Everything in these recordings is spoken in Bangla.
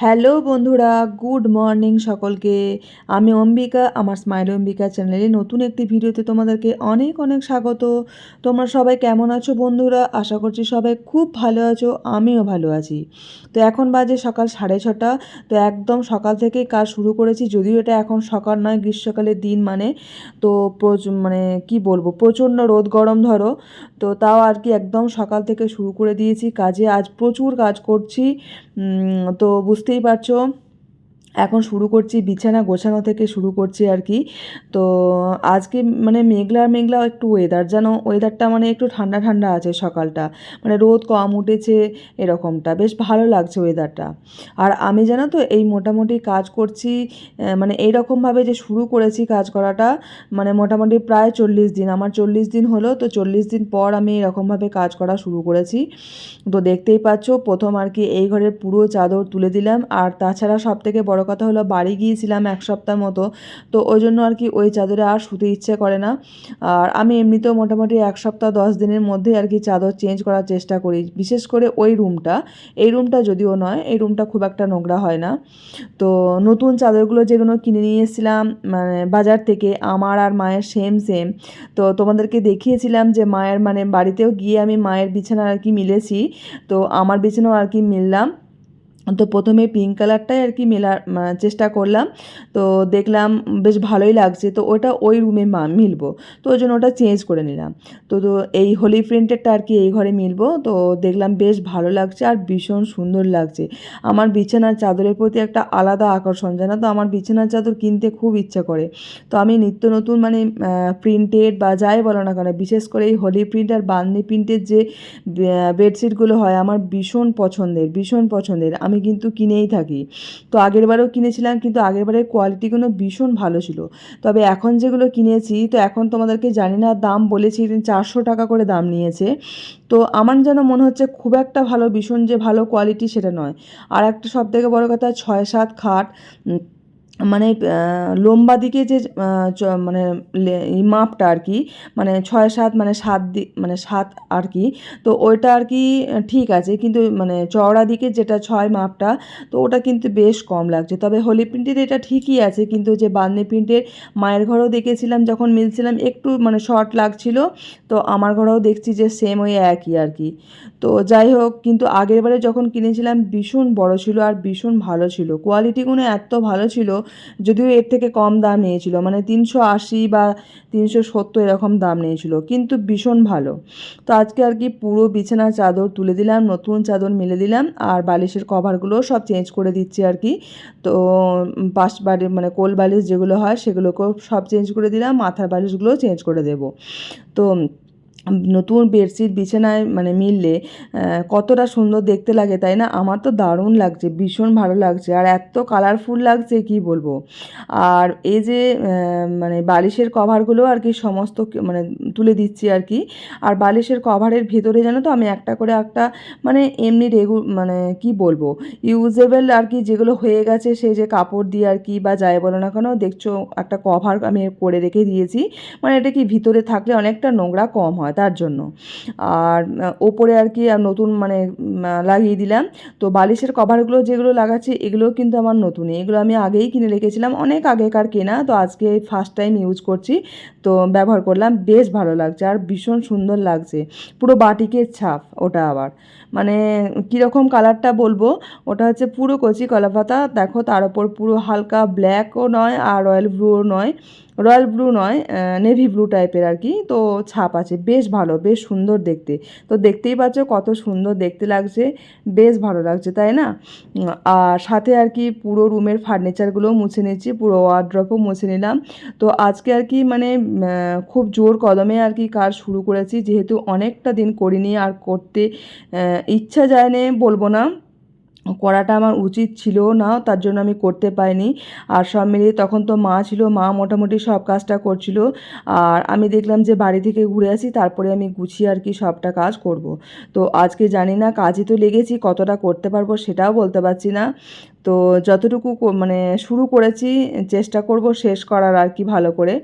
হ্যালো বন্ধুরা, গুড মর্নিং সকলকে। আমি অম্বিকা, আমার স্মাইল অম্বিকা চ্যানেলে নতুন একটি ভিডিওতে তোমাদেরকে অনেক অনেক স্বাগত। তোমরা সবাই কেমন আছো বন্ধুরা? আশা করছি সবাই খুব ভালো আছো, আমিও ভালো আছি। তো এখন বাজে সকাল সাড়ে ছটা, তো একদম সকাল থেকেই কাজ শুরু করেছি, যদিও এটা এখন সকাল নয়, গ্রীষ্মকালের দিন মানে। তো মানে কি বলব, প্রচণ্ড রোদ গরম ধরো। তো তাও আর কি একদম সকাল থেকে শুরু করে দিয়েছি কাজে। আজ প্রচুর কাজ করছি। তো তো বুঝতেই পারছ এখন শুরু করছি, বিছানা গোছানো থেকে শুরু করছি আর কি। তো আজকে মানে মেঘলা মেঘলা একটু ওয়েদার যেন ওয়েদারটা মানে একটু ঠান্ডা ঠান্ডা আছে সকালটা। মানে রোদ কম উঠেছে, এরকমটা। বেশ ভালো লাগছে ওয়েদারটা আর আমি জানো তো, এই মোটামুটি কাজ করছি মানে এইরকমভাবে যে শুরু করেছি কাজ করাটা মানে মোটামুটি প্রায় চল্লিশ দিন। আমার চল্লিশ দিন হলো, তো চল্লিশ দিন পর আমি এরকমভাবে কাজ করা শুরু করেছি। তো দেখতেই পাচ্ছ, প্রথম আর কি এই ঘরের পুরো চাদর তুলে দিলাম। আর তাছাড়া সব থেকে বড় কথা হলো বাড়ি গিয়েছিলাম এক সপ্তাহ মতো, তো ওই জন্য আর কি ওই চাদরে আর শুতে ইচ্ছে করে না। আর আমি এমনিতেও মোটামুটি এক সপ্তাহ দশ দিনের মধ্যে আর কি চাদর চেঞ্জ করার চেষ্টা করি, বিশেষ করে ওই রুমটা। এই রুমটা যদিও নয়, এই রুমটা খুব একটা নোংরা হয় না। তো নতুন চাদরগুলো যেগুলো কিনে নিয়ে এসেছিলাম মানে বাজার থেকে, আমার আর মায়ের সেম সেম তো তোমাদেরকে দেখিয়েছিলাম যে মায়ের মানে বাড়িতেও গিয়ে আমি মায়ের বিছানা আর কি মিলেছি, তো আমার বিছানাও আর কি মিললাম। তো প্রথমে পিঙ্ক কালারটাই আর কি মেলার চেষ্টা করলাম। তো দেখলাম বেশ ভালোই লাগছে। তো ওটা ওই রুমে মা মিলবো। তো ওই জন্য ওটা চেঞ্জ করে নিলাম। তো তো এই হোলি প্রিন্টেরটা আর কি এই ঘরে মিলবো। তো দেখলাম বেশ ভালো লাগছে আর ভীষণ সুন্দর লাগছে। আমার বিছানার চাদরের প্রতি একটা আলাদা আকর্ষণ, জানা তো? আমার বিছানার চাদর কিনতে খুব ইচ্ছা করে। তো আমি নিত্য নতুন মানে প্রিন্টেড বা যাই বলো না কেন, বিশেষ করে এই হোলি প্রিন্ট আর বান্দি প্রিন্টের যে বেডশিটগুলো হয়, আমার ভীষণ পছন্দের ভীষণ পছন্দের। আমি কিন্তু কিনেই থাকি। তো আগের বারেও কিনেছিলাম, কিন্তু আগের বারের কোয়ালিটিগুলো ভীষণ ভালো ছিল। তবে এখন যেগুলো কিনেছি, তো এখন তোমাদেরকে জানি না, দাম বলেছি চারশো টাকা করে দাম নিয়েছে। তো আমার যেন মনে হচ্ছে খুব একটা ভালো, ভীষণ যে ভালো কোয়ালিটি সেটা নয়। আর একটা সব থেকে বড়ো কথা, ছয় সাত খাট মানে লম্বা দিকে যে মানে মাপটা আর কি মানে ছয় সাত মানে সাত দিক মানে সাত আর কি, তো ওইটা আর কি ঠিক আছে, কিন্তু মানে চওড়া দিকে যেটা ছয় মাপটা, তো ওটা কিন্তু বেশ কম লাগছে। তবে হোলি প্রিন্টের এটা ঠিকই আছে, কিন্তু যে বান্দি প্রিন্টের মায়ের ঘরেও দেখেছিলাম, যখন মিলছিলাম, একটু মানে শর্ট লাগছিল, তো আমার ঘরেও দেখছি যে সেম ওই একই আর কি। তো যাই হোক, কিন্তু আগের বারে যখন কিনেছিলাম, ভীষণ বড় ছিল আর ভীষণ ভালো ছিল। কোয়ালিটিগুলো এত ভালো ছিল যদিও এর থেকে কম দাম নিয়েছিল মানে তিনশো আশি বা তিনশো সত্তর এরকম দাম নিয়েছিল, কিন্তু ভীষণ ভালো। তো আজকে আর কি পুরো বিছানার চাদর তুলে দিলাম, নতুন চাদর মেলে দিলাম, আর বালিশের কভারগুলো সব চেঞ্জ করে দিচ্ছি আর কি। তো পাশ বাড়ি মানে কোল বালিশ যেগুলো হয় সেগুলোকেও সব চেঞ্জ করে দিলাম, মাথার বালিশগুলোও চেঞ্জ করে দেবো। তো নতুন বেডশিট বিছানায় মানে মিললে কতটা সুন্দর দেখতে লাগে তাই না? আমার তো দারুণ লাগছে, ভীষণ ভালো লাগছে। আর এত কালারফুল লাগছে, কি বলব? আর এই যে মানে বালিশের কভারগুলো আর কি সমস্ত মানে তুলে দিচ্ছি আর কি। আর বালিশের কভারের ভেতরে জানো তো, আমি একটা করে একটা মানে এমনি রেগু মানে কি বলব? ইউজেবল আর কি যেগুলো হয়ে গেছে, সেই যে কাপড় দিয়ে আর কি বা যাই বলো না কেন, দেখছ একটা কভার আমি করে রেখে দিয়েছি। মানে এটা কি ভিতরে থাকলে অনেকটা নোংরা কম হয়। তার জন্য। আর ওপরে আর কি নতুন মানে লাগিয়ে দিলাম। তো বালিশের কভারগুলো যেগুলো লাগাচ্ছি, এগুলোও কিন্তু আমার নতুনই। এগুলো আমি আগেই কিনে রেখেছিলাম, অনেক আগেকার কেনা। তো আজকে ফার্স্ট টাইম ইউজ করছি। তো ব্যবহার করলাম, বেশ ভালো লাগছে আর ভীষণ সুন্দর লাগছে। পুরো বাটিকের ছাপ ওটা আবার। মানে কীরকম কালারটা বলব? ওটা হচ্ছে পুরো কচি কলাপাতা। দেখো, তার ওপর পুরো হালকা ব্ল্যাকও নয় আর রয়্যাল ব্লুও নয়। রয়্যাল ব্লু নয় নেভি ব্লু টাইপের আর কি। তো ছাপ আছে, বেশ ভালো, বেশ সুন্দর দেখতে। তো দেখতেই পাচ্ছ কত সুন্দর দেখতে লাগছে, বেশ ভালো লাগছে, তাই না? আর সাথে আর কি পুরো রুমের ফার্নিচারগুলোও মুছে নিচ্ছি পুরো ওয়ার্ড্রপও মুছে নিলাম। তো আজকে আর কি মানে খুব জোর কদমে আর কি কাজ শুরু করেছি, যেহেতু অনেকটা দিন করিনি আর করতে ইচ্ছা যায় না বলব না। করাটা আমার উচিত ছিল না, তার জন্য আমি করতে পারিনি। আর সব মিলিয়ে তখন তো মা ছিল, মা মোটামুটি সব কাজটা করছিল। আর আমি দেখলাম যে বাড়ি থেকে ঘুরে আসি, তারপরে আমি গুছিয়ে আর কি সবটা কাজ করব। তো আজকে জানি না কাজই তো লেগেছি, কতটা করতে পারব সেটাও বলতে পারছি না। তো যতটুকু মানে শুরু করেছি, চেষ্টা করব শেষ করার আর কি ভালো করে।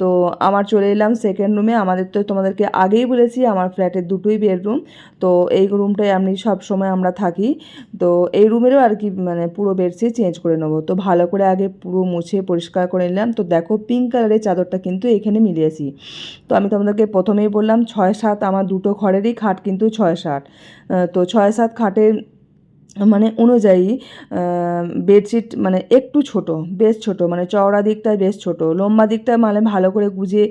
তো আমার চলে এলাম সেকেন্ড রুমে আমাদের তো তোমাদেরকে আগেই বলেছি, আমার ফ্ল্যাটের দুটোই বেডরুম তো এই রুমটাই আমি সব সময় আমরা থাকি। তো এই রুমেরও আর কি মানে পুরো বেডশিট চেঞ্জ করে নেব। তো ভালো করে আগে পুরো মুছে পরিষ্কার করে নিলাম। তো দেখো পিঙ্ক কালারের চাদরটা কিন্তু এখানে মিলিয়েছি। তো আমি তোমাদেরকে প্রথমেই বললাম, ছয় সাত আমার দুটো ঘরেরই খাট কিন্তু ছয় সাত। তো ছয় সাত খাটের মানে অনুযায়ী বেডশিট মানে একটু ছোট, বেশ ছোট মানে চওড়া দিকটা বেশ ছোট। লম্বা দিকটা মানে ভালো করে গুজে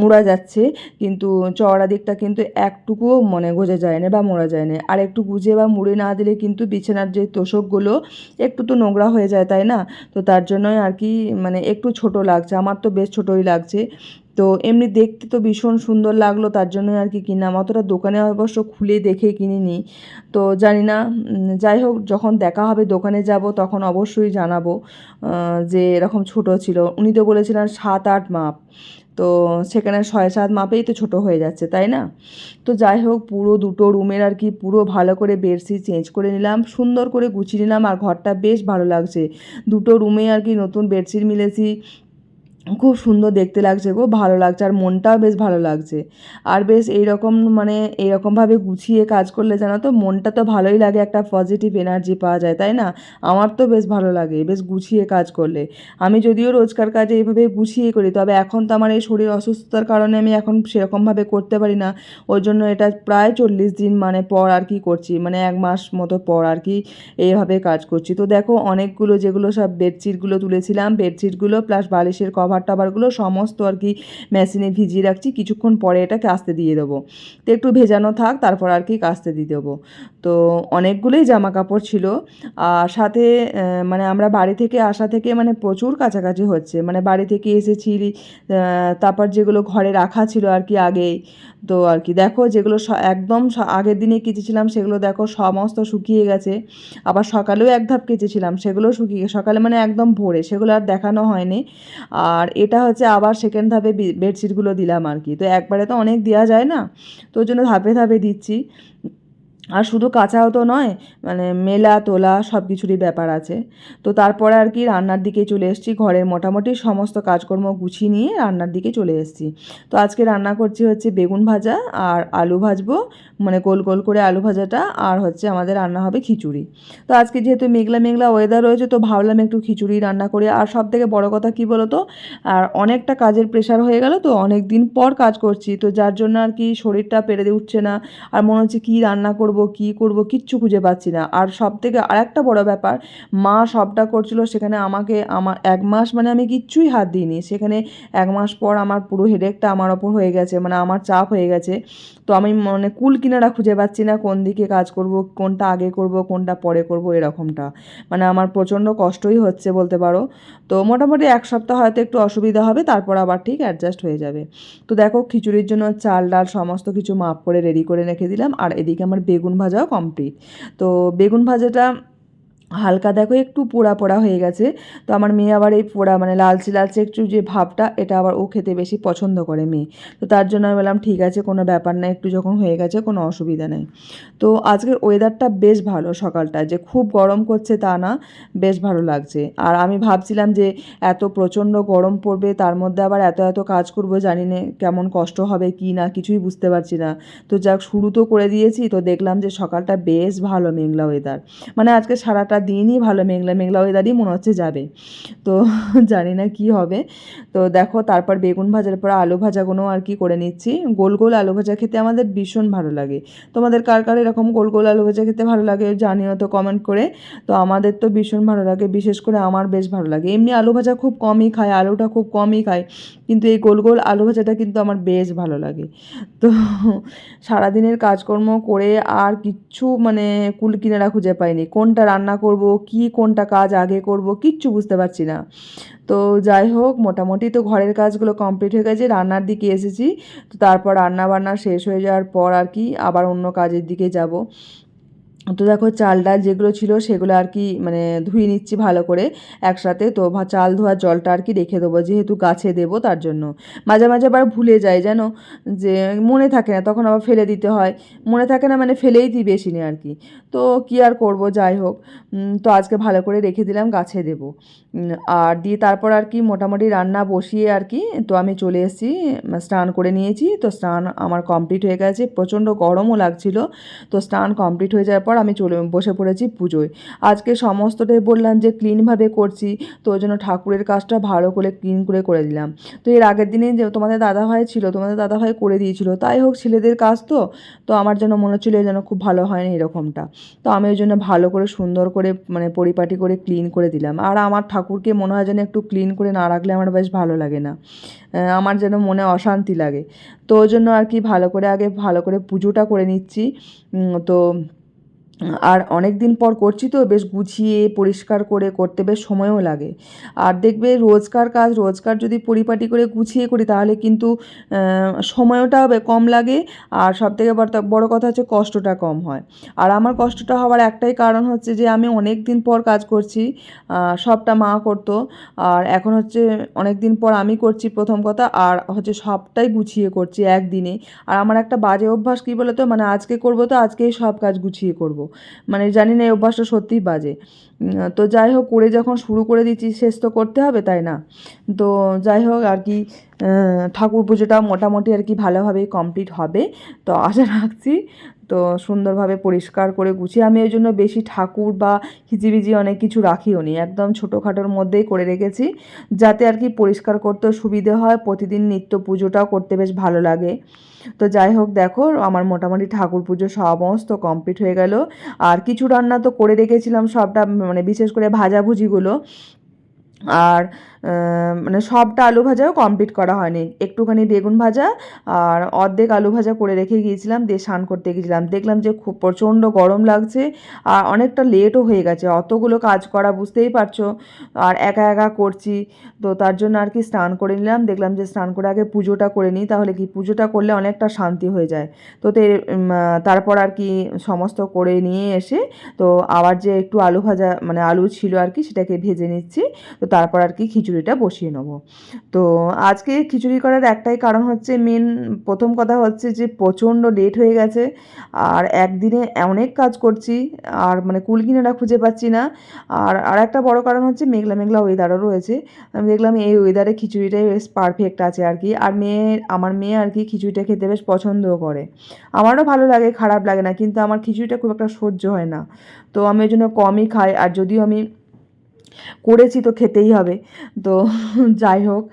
মোড়া যাচ্ছে, কিন্তু চওড়া দিকটা কিন্তু একটুকুও মানে গোজা যায় না বা মোড়া যায় না আর একটু গুজে বা মুড়ে না দিলে কিন্তু বিছানার যে তোষকগুলো একটু তো নোংরা হয়ে যায়, তাই না? তো তার জন্যই আর কি মানে একটু ছোট লাগছে। আমার তো বেশ ছোটই লাগছে। তো এমনি দেখতে তো ভীষণ সুন্দর লাগল তার জন্যই আর কি কিনলাম। অতটা দোকানে অবশ্য খুলে দেখে কিনিনি। তো জানি না যাই হোক, যখন দেখা হবে দোকানে যাব তখন অবশ্যই জানাব যে এরকম ছোট ছিল। উনি তো বলেছিলেন সাত আট মাপ। তো সেখানে ছয় সাত মাপেই তো ছোট হয়ে যাচ্ছে, তাই না? তো যাই হোক, পুরো দুটো রুমের আর কি পুরো ভালো করে বেডশিট চেঞ্জ করে নিলাম, সুন্দর করে গুছিয়ে নিলাম আর ঘরটা বেশ ভালো লাগছে। দুটো রুমে আর কি নতুন বেডশিট মিলেছি। খুব সুন্দর দেখতে লাগছে গো, ভালো লাগছে, আর মনটাও বেশ ভালো লাগছে। আর বেশ এইরকম মানে এইরকমভাবে গুছিয়ে কাজ করলে জানো তো, মনটা তো ভালোই লাগে, একটা পজিটিভ এনার্জি পাওয়া যায়, তাই না? আমার তো বেশ ভালো লাগে, বেশ গুছিয়ে কাজ করলে। আমি যদিও রোজকার কাজে এইভাবে গুছিয়ে করি, তবে এখন তো আমার এই শরীর অসুস্থতার কারণে আমি এখন সেরকমভাবে করতে পারি না। ওই জন্য এটা প্রায় চল্লিশ দিন মানে পর আর কি করছি মানে এক মাস মতো পর আর কি এইভাবে কাজ করছি। তো দেখো, অনেকগুলো যেগুলো সব বেডশিটগুলো তুলেছিলাম, বেডশিটগুলো প্লাস বালিশের কভার টাভারগুলো সমস্ত আর কি মেশিনে ভিজিয়ে রাখছি, কিছুক্ষণ পরে এটা কাচতে দিয়ে দেবো। তো একটু ভেজানো থাক, তারপর আর কি কাস্তে দিয়ে দেবো। তো অনেকগুলোই জামা কাপড় ছিল। আর সাথে মানে আমরা বাড়ি থেকে আসা থেকে মানে প্রচুর কাছাকাছি হচ্ছে। মানে বাড়ি থেকে এসেছি তারপর যেগুলো ঘরে রাখা ছিল আর কি আগেই। তো আর কি দেখো যেগুলো একদম আগের দিনে কেচেছিলাম, সেগুলো দেখো সমস্ত শুকিয়ে গেছে। আবার সকালেও এক ধাপ কেচেছিলাম, সেগুলো শুকিয়ে সকালে মানে একদম ভোরে, সেগুলো আর দেখানো হয়নি। আর এটা হচ্ছে আবার সেকেন্ড ধাপে বেডশিটগুলো দিলাম আর কি। তো একবারে তো অনেক দেওয়া যায় না? তো ওই জন্য ধাপে ধাপে দিচ্ছি। আর শুধু কাঁচাও তো নয় মানে মেলা, তোলা সব কিছুরই ব্যাপার আছে। তো তারপরে আর কি রান্নার দিকে চলে এসেছি, ঘরের মোটামুটি সমস্ত কাজকর্ম গুছিয়ে নিয়ে রান্নার দিকে চলে এসেছি। তো আজকে রান্না করছি হচ্ছে বেগুন ভাজা আর আলু ভাজবো মানে গোল গোল করে আলু ভাজাটা আর হচ্ছে আমাদের রান্না হবে খিচুড়ি। তো আজকে যেহেতু মেঘলা মেঘলা ওয়েদার রয়েছে, তো ভাবলাম একটু খিচুড়ি রান্না করি। আর সব থেকে বড়ো কথা কী বলো তো আর অনেকটা কাজের প্রেশার হয়ে গেল, তো অনেক দিন পর কাজ করছি। তো যার জন্য আর কি শরীরটা পেরে উঠছে না, আর মনে হচ্ছে কী রান্না করব কী করব কিচ্ছু খুঁজে পাচ্ছি না। আর সব থেকে আরেকটা বড় ব্যাপার, মা সবটা করছিল, সেখানে আমাকে আমার এক মাস মানে আমি কিচ্ছুই হাত দিইনি। সেখানে এক মাস পর আমার পুরো হেডেকটা আমার ওপর হয়ে গেছে মানে আমার চাপ হয়ে গেছে। তো আমি মানে কুল কিনারা খুঁজে পাচ্ছি না, কোন দিকে কাজ করব, কোনটা আগে করব, কোনটা পরে করব এরকমটা। মানে আমার প্রচণ্ড কষ্টই হচ্ছে বলতে পারো। তো মোটামুটি এক সপ্তাহ হয়তো একটু অসুবিধা হবে, তারপর আবার ঠিক অ্যাডজাস্ট হয়ে যাবে। তো দেখো খিচুড়ির জন্য চাল, ডাল সমস্ত কিছু মাপ করে রেডি করে রেখে দিলাম। আর এদিকে আমার বেগুন ভাজাও কমপ্লিট তো বেগুন ভাজাটা হালকা দেখো, একটু পোড়া পোড়া হয়ে গেছে। তো আমার মেয়ে আবার এই পোড়া মানে লালচে লালচে একটু যে ভাবটা, এটা আবার ও খেতে বেশি পছন্দ করে মেয়ে। তো তার জন্য আমি বললাম, ঠিক আছে, কোনো ব্যাপার না, একটু যখন হয়ে গেছে, কোনো অসুবিধা নেই। তো আজকের ওয়েদারটা বেশ ভালো সকালটা যে খুব গরম করছে তা না, বেশ ভালো লাগছে। আর আমি ভাবছিলাম যে এত প্রচণ্ড গরম পড়বে, তার মধ্যে আবার এত এত কাজ করব, জানি না কেমন কষ্ট হবে, কি না, কিছুই বুঝতে পারছি না। তো যাক, শুরু তো করে দিয়েছি, তো দেখলাম যে সকালটা বেশ ভালো মেঘলা ওয়েদার মানে আজকে সারাটা দিনই ভালো মেঘলা মেঘলা ওয়েদারই মনে হচ্ছে যাবে। তো জানি না কি হবে। তো দেখো, তারপর বেগুন ভাজার পর আলু ভাজাগুলো আর কি করে নিচ্ছি। গোল গোল আলু ভাজা খেতে আমাদের ভীষণ ভালো লাগে। তোমাদের কার কার এরকম গোল গোল আলু ভাজা খেতে ভালো লাগে জানিও তো কমেন্ট করে। তো আমাদের তো ভীষণ ভালো লাগে, বিশেষ করে আমার বেশ ভালো লাগে। এমনি আলু ভাজা খুব কমই খায়, আলুটা খুব কমই খায়। কিন্তু এই গোল গোল আলু ভাজাটা কিন্তু আমার বেশ ভালো লাগে। তো সারাদিনের কাজকর্ম করে আর কিচ্ছু মানে কুল কিনারা খুঁজে পাইনি। কোনটা রান্না করব কি কোনটা কাজ আগে করব, কিচ্ছু বুঝতে পারছি না। তো যাই হোক, মোটামুটি তো ঘরের কাজগুলো কমপ্লিট হয়ে গেছে, রান্নার দিকে এসেছি। তো তারপর রান্না বান্না শেষ হয়ে যাওয়ার পর আর কি আবার অন্য কাজের দিকে যাব। তো দেখো চাল ডাল যেগুলো ছিল সেগুলো আর কি মানে ধুয়ে নিচ্ছি ভালো করে একসাথে। তো চাল ধোয়ার জলটা আর কি রেখে দেবো, যেহেতু গাছে দেবো তার জন্য। মাঝে মাঝে আবার ভুলে যায় যেন যে মনে থাকে না, তখন আবার ফেলে দিতে হয়। মনে থাকে না মানে ফেলেই দিই বেশি নিয়ে আর কি। তো কি আর করব, যাই হোক। তো আজকে ভালো করে রেখে দিলাম, গাছে দেবো। আর দিয়ে তারপর আর কি মোটামুটি রান্না বসিয়ে আর কি, তো আমি চলে এসেছি স্নান করে নিয়েছি। তো স্নান আমার কমপ্লিট হয়ে গেছে, প্রচণ্ড গরমও লাগছিল। তো স্নান কমপ্লিট হয়ে যাওয়ার পর আমি চলে বসে পড়েছি পুজোয়। আজকে সমস্তটাই বললাম যে ক্লিনভাবে করছি, তো ওই জন্য ঠাকুরের কাজটা ভালো করে ক্লিন করে করে দিলাম। তো এর আগের দিনে যে তোমাদের দাদাভাই ছিল, তোমাদের দাদাভাই করে দিয়েছিল, তাই হোক ছেলেদের কাজ তো তো আমার যেন মনে হচ্ছিল যেন খুব ভালো হয়নি এরকমটা। তো আমি ওই জন্য ভালো করে, সুন্দর করে মানে পরিপাটি করে ক্লিন করে দিলাম। আর আমার ঠাকুরকে মনে হয় যেন একটু ক্লিন করে না রাখলে আমার বেশ ভালো লাগে না। আমার যেন মনে অশান্তি লাগে। তো ওই জন্য আর কি ভালো করে আগে ভালো করে পুজোটা করে নিচ্ছি। তো আর অনেক দিন পর করছি তো বেশ গুছিয়ে পরিষ্কার করে করতে বেশ সময়ও লাগে। আর দেখবে রোজকার কাজ রোজকার যদি পরিপাটি করে গুছিয়ে করি তাহলে কিন্তু আহ, সময়টাও কম লাগে। আর সবথেকে বড় বড় কথা হচ্ছে কষ্টটা কম হয়। আর আমার কষ্টটা হওয়ার একটাই কারণ হচ্ছে যে আমি অনেক দিন পর কাজ করছি সবটা মা করতো। আর এখন হচ্ছে অনেক দিন পর আমি করছি প্রথম কথা আর হচ্ছে সবটাই গুছিয়ে করছি একদিনে। আর আমার একটা বাজে অভ্যাস কী বলতো মানে আজকে করব তো আজকেই সব কাজ গুছিয়ে করব। মানে জানি না এই অভ্যাসটা সত্যিই বাজে। তো যাই হোক, করে যখন শুরু করে দিচ্ছি, শেষ তো করতে হবে তাই না? তো যাই হোক, আর কি ঠাকুর পুজোটা মোটামুটি আর কি ভালোভাবেই কমপ্লিট হবে। তো আশা রাখছি তো সুন্দরভাবে পরিষ্কার করে গুছিয়ে, আমি ওই জন্য বেশি ঠাকুর বা হিজিবিজি অনেক কিছু রাখিও নি। একদম ছোটোখাটোর মধ্যেই করে রেখেছি, যাতে আর কি পরিষ্কার করতেও সুবিধে হয়, প্রতিদিন নিত্য পুজোটাও করতে বেশ ভালো লাগে। তো যাই হোক, দেখো, আমার মোটামুটি ঠাকুর পুজো সমস্ত কমপ্লিট হয়ে গেল। আর কিছু রান্না তো করে রেখেছিলাম সবটা মানে বিশেষ করে ভাজাভুজিগুলো। আর মানে সবটা আলু ভাজাও কমপ্লিট করা হয়নি। একটুখানি বেগুন ভাজা আর অর্ধেক আলু ভাজা করে রেখে গিয়েছিলাম, দিয়ে স্নান করতে গিয়েছিলাম। দেখলাম যে খুব প্রচণ্ড গরম লাগছে আর অনেকটা লেটও হয়ে গেছে। অতগুলো কাজ করা বুঝতেই পারছ। আর একা একা করছি, তো তার জন্য আর কি স্নান করে নিলাম। দেখলাম যে স্নান করে আগে পুজোটা করে নিই, তাহলে কি পুজোটা করলে অনেকটা শান্তি হয়ে যায়। তো তারপর আর কি সমস্ত করে নিয়ে এসে, তো আবার যে একটু আলু ভাজা মানে আলু ছিল আর কি, সেটাকে ভেজে নিচ্ছি। তো তারপর আর কি খিচুড়িটা বসিয়ে নেব। তো আজকে খিচুড়ি করার একটাই কারণ হচ্ছে মেন প্রথম কথা হচ্ছে যে প্রচণ্ড লেট হয়ে গেছে আর একদিনে অনেক কাজ করছি আর মানে কুলকিনারা খুঁজে পাচ্ছি না। আর আর একটা বড় কারণ হচ্ছে মেঘলা মেঘলা ওয়েদারও রয়েছে। আমি দেখলাম এই ওয়েদারে খিচুড়িটাই বেশ পারফেক্ট আছে আর কি। আর মেয়ে, আমার মেয়ে আর কি খিচুড়িটা খেতে বেশ পছন্দও করে। আমারও ভালো লাগে, খারাপ লাগে না, কিন্তু আমার খিচুড়িটা খুব একটা সহ্য হয় না। তো আমি ওই জন্য কমই খাই। আর যদিও আমি করেছি তো খেতেই হবে। তো যাই হোক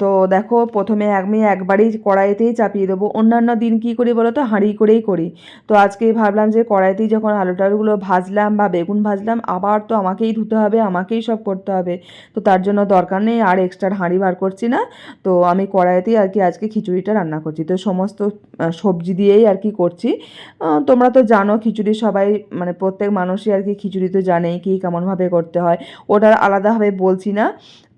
তো দেখো প্রথমে আমি একবারেই কড়াইতেই চাপিয়ে দেবো। অন্যান্য দিন কী করি বলো তো? হাঁড়ি করেই করি। তো আজকে ভাবলাম যে কড়াইতেই যখন আলু টালুগুলো ভাজলাম বা বেগুন ভাজলাম, আবার তো আমাকেই ধুতে হবে, আমাকেই সব করতে হবে। তো তার জন্য দরকার নেই, আর এক্সট্রা হাঁড়ি বার করছি না। তো আমি কড়াইতেই আর কি আজকে খিচুড়িটা রান্না করছি। তো সমস্ত সবজি দিয়েই আর কি করছি। তোমরা তো জানো খিচুড়ি সবাই মানে প্রত্যেক মানুষই আর কি খিচুড়ি তো জানেই কি কেমনভাবে করতে হয়। ওটা আলাদাভাবে বলছি না।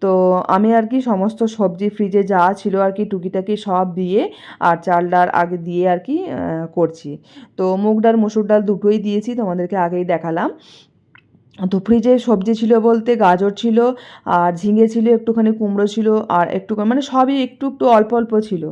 তো আমি আর কি সমস্ত সবজি ফ্রিজে যা ছিল আর কি টুকিটাকি সব দিয়ে আর চাল ডাল আগে দিয়ে আর কি করছি। তো মুগ ডাল, মুসুর ডাল দুটোই দিয়েছি, তোমাদেরকে আগেই দেখালাম। তো ফ্রিজে সবজি ছিল বলতে গাজর ছিল, আর ঝিঙে ছিল, একটুখানি কুমড়ো ছিল, আর একটু মানে সবই একটু একটু অল্প অল্প ছিল।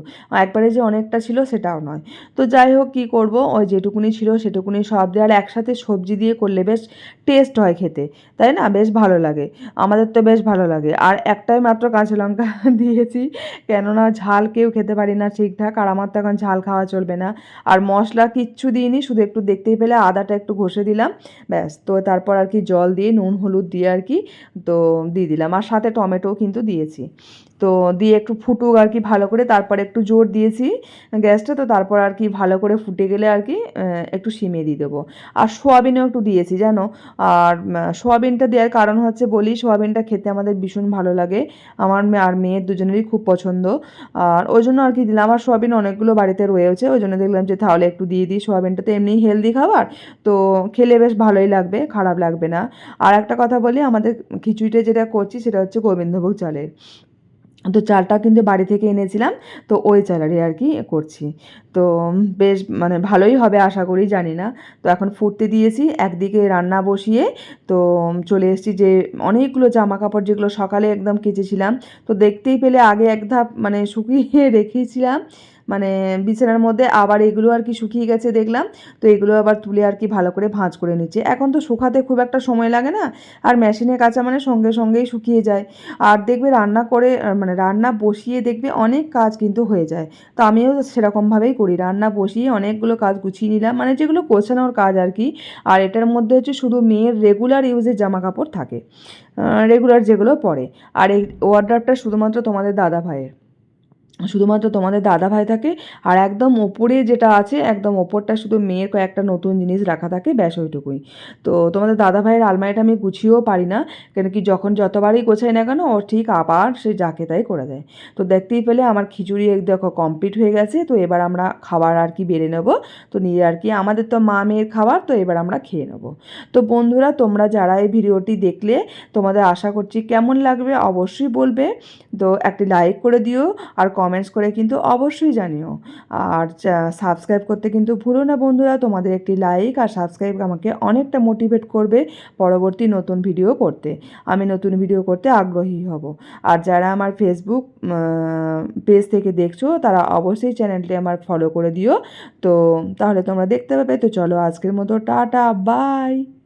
একবারে যে অনেকটা ছিল সেটাও নয়। তো যাই হোক, কী করব? ওই যেটুকুনি ছিল সেটুকুনি সব দিয়ে, আর একসাথে সবজি দিয়ে করলে বেশ টেস্ট হয় খেতে। তাই না? বেশ ভালো লাগে। আমাদের তো বেশ ভালো লাগে। আর একটাই মাত্র কাঁচা লঙ্কা দিয়েছি, কেননা ঝাল কেউ খেতে পারি না ঠিকঠাক, আর আমার তো এখন ঝাল খাওয়া চলবে না। আর মশলা কিচ্ছু দিইনি, শুধু একটু দেখতেই পেলে আদাটা একটু ঘষে দিলাম। ব্যাস, তো তারপর আর কি জল দিয়ে নুন, হলুদ দিয়ে আর কি তো দিয়ে দিলাম। আর সাথে টমেটোও কিন্তু দিয়েছি। তো দিয়ে একটু ফুটুক আর কি ভালো করে। তারপর একটু জোর দিয়েছি গ্যাসটা, তো তারপর আর কি ভালো করে ফুটে গেলে আর কি একটু সিমিয়ে দিয়ে দেবো। আর সোয়াবিনও একটু দিয়েছি, জানো? আর সোয়াবিনটা দেওয়ার কারণ হচ্ছে বলি, সোয়াবিনটা খেতে আমাদের ভীষণ ভালো লাগে। আমার আর মেয়ের দুজনেরই খুব পছন্দ। আর ওই জন্য আর কি দিলাম। আর সোয়াবিন অনেকগুলো বাড়িতে রয়েছে, ওই জন্য দেখলাম যে তাহলে একটু দিয়ে দিই সোয়াবিনটা। তো এমনি হেলদি খাবার, তো খেলে বেশ ভালোই লাগবে, খারাপ লাগবে না। আর একটা কথা বলি, আমাদের খিচুড়িটা যেটা করছি সেটা হচ্ছে গোবিন্দভোগ চালের। তো চালটা কিন্তু বাড়ি থেকে এনেছিলাম, তো ওই চালারই আর কি করছি। তো বেশ মানে ভালোই হবে আশা করি, জানি না। তো এখন ফুটতে দিয়েছি, একদিকে রান্না বসিয়ে, তো চলে এসেছি যে অনেকগুলো জামা কাপড় যেগুলো সকালে একদম কেচেছিলাম, তো দেখতেই পেলে আগে এক ধাপ মানে শুকিয়ে রেখেছিলাম। মানে বিছানার মধ্যে আবার এগুলো আর কি শুকিয়ে গেছে দেখলাম। তো এগুলো আবার তুলে আর কি ভালো করে ভাঁজ করে নিচ্ছে। এখন তো শুকাতে খুব একটা সময় লাগে না, আর মেশিনে কাঁচা মানে সঙ্গে সঙ্গেই শুকিয়ে যায়। আর দেখবে রান্না করে মানে রান্না বসিয়ে দেখবে অনেক কাজ কিন্তু হয়ে যায়। তো আমিও সেরকমভাবেই করি, রান্না বসিয়ে অনেকগুলো কাজ গুছিয়ে নিলাম। মানে যেগুলো গোছানোর কাজ আর কি। আর এটার মধ্যে হচ্ছে শুধু মেয়ের রেগুলার ইউজের জামা কাপড় থাকে। রেগুলার যেগুলো পরে। আর এই ওয়ার্ডারটা শুধুমাত্র তোমাদের দাদা ভাইয়ের। শুধুমাত্র তোমাদের দাদা ভাই থাকে আর একদম ওপরে যেটা আছে, একদম ওপরটা শুধু মেয়ের কয়েকটা নতুন জিনিস রাখা থাকে ব্যাস ওইটুকুই। তো তোমাদের দাদা ভাইয়ের আলমারিটা আমি গুছিয়েও পারি না, কেন কি যখন যতবারই গোছাই না কেন ও ঠিক আবার সে যাকে তাই করে দেয়। তো দেখতেই পেলে আমার খিচুড়ি দেখো কমপ্লিট হয়ে গেছে, তো এবার আমরা খাবার আর কি বেড়ে নেব। তো নিয়ে আর কি, আমাদের তো মা মেয়ের খাবার, তো এবার আমরা খেয়ে নেব। তো বন্ধুরা, তোমরা যারা এই ভিডিওটি দেখলে, তোমাদের আশা করছি কেমন লাগবে অবশ্যই বলবে। তো একটি লাইক করে দিও আর কমেন্টস করে কিন্তু অবশ্যই জানিও। আর সাবস্ক্রাইব করতে কিন্তু ভুলো না বন্ধুরা, তোমাদের একটি লাইক আর সাবস্ক্রাইব আমাকে অনেকটা মোটিভেট করবে পরবর্তী নতুন ভিডিও করতে। আমি নতুন ভিডিও করতে আগ্রহী হব। আর যারা আমার ফেসবুক পেজ থেকে দেখছ, তারা অবশ্যই চ্যানেলটি আমার ফলো করে দিও। তো, তাহলে তোমরা দেখতে পাবে। তো চলো আজকের মতো, টাটা বাই